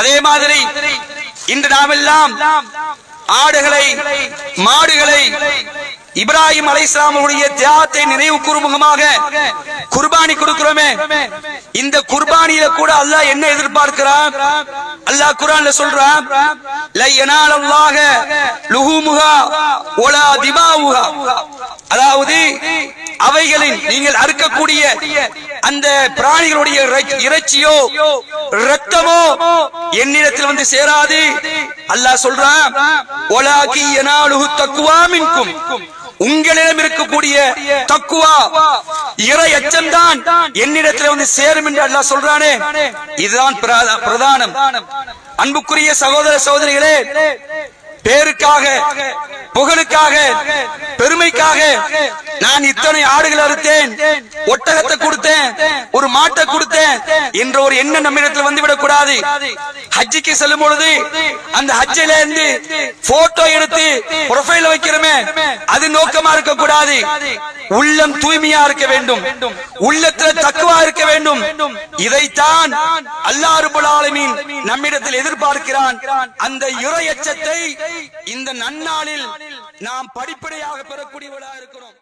அதே மாதிரி இன்று நாமெல்லாம் ஆடுகளை மாடுகளை இப்ராஹிம் அலைஸ்லாமுடைய தியாகத்தை நினைவு கூறும் முகமாக குர்பானி கொடுக்கிறோமே. இந்த குர்பானியில கூட அல்லாஹ் என்ன எதிர்பார்க்கிறான்? அல்லாஹ் குரான்ல சொல்றான் அதாவது அவைகளின் நீங்கள் அறுக்கக்கூடிய அந்த பிராணிகளுடைய இறைச்சியோ ரத்தமோ என்னிடத்தில் வந்து சேராது. அல்லாஹ் சொல்றான் ஒலாகி தக்குவா மின்கும். உங்களிடம் இருக்கக்கூடிய தக்குவா இறை அச்சம்தான் என்னிடத்தில் வந்து சேரும் என்று அல்லாஹ் சொல்றானே. இதுதான் பிரதானம். அன்புக்குரிய சகோதர சகோதரிகளே பேருக்காக புகழுக்காக பெருமைக்காக நான் இத்தனை ஆடுகள் அறுத்தேன் ஒட்டகத்தை கொடுத்தேன் ஒரு மாட்டை கொடுத்தேன். என்ற ஒரு எண்ணம் நம்மிடத்தில் வந்துவிடக் கூடாது. ஹஜ்ஜிக்கு செல்லும் பொழுது அந்த ஹஜ்ஜில இருந்து போட்டோ எடுத்து ப்ரொஃபைல் வைக்கிறோமே அது நோக்கமா இருக்க கூடாது. உள்ளம் தூய்மையா இருக்க வேண்டும். உள்ளத்துல தக்குவா இருக்க வேண்டும். இதைத்தான் அல்லாஹ் ரப்பல் ஆலமீன் நம்மிடத்தில் எதிர்பார்க்கிறான். அந்த இறையச்சத்தை இந்த நன்னாளில் நாம் படிப்படியாக பெறக்கூடியவர்களாக இருக்கிறோம்.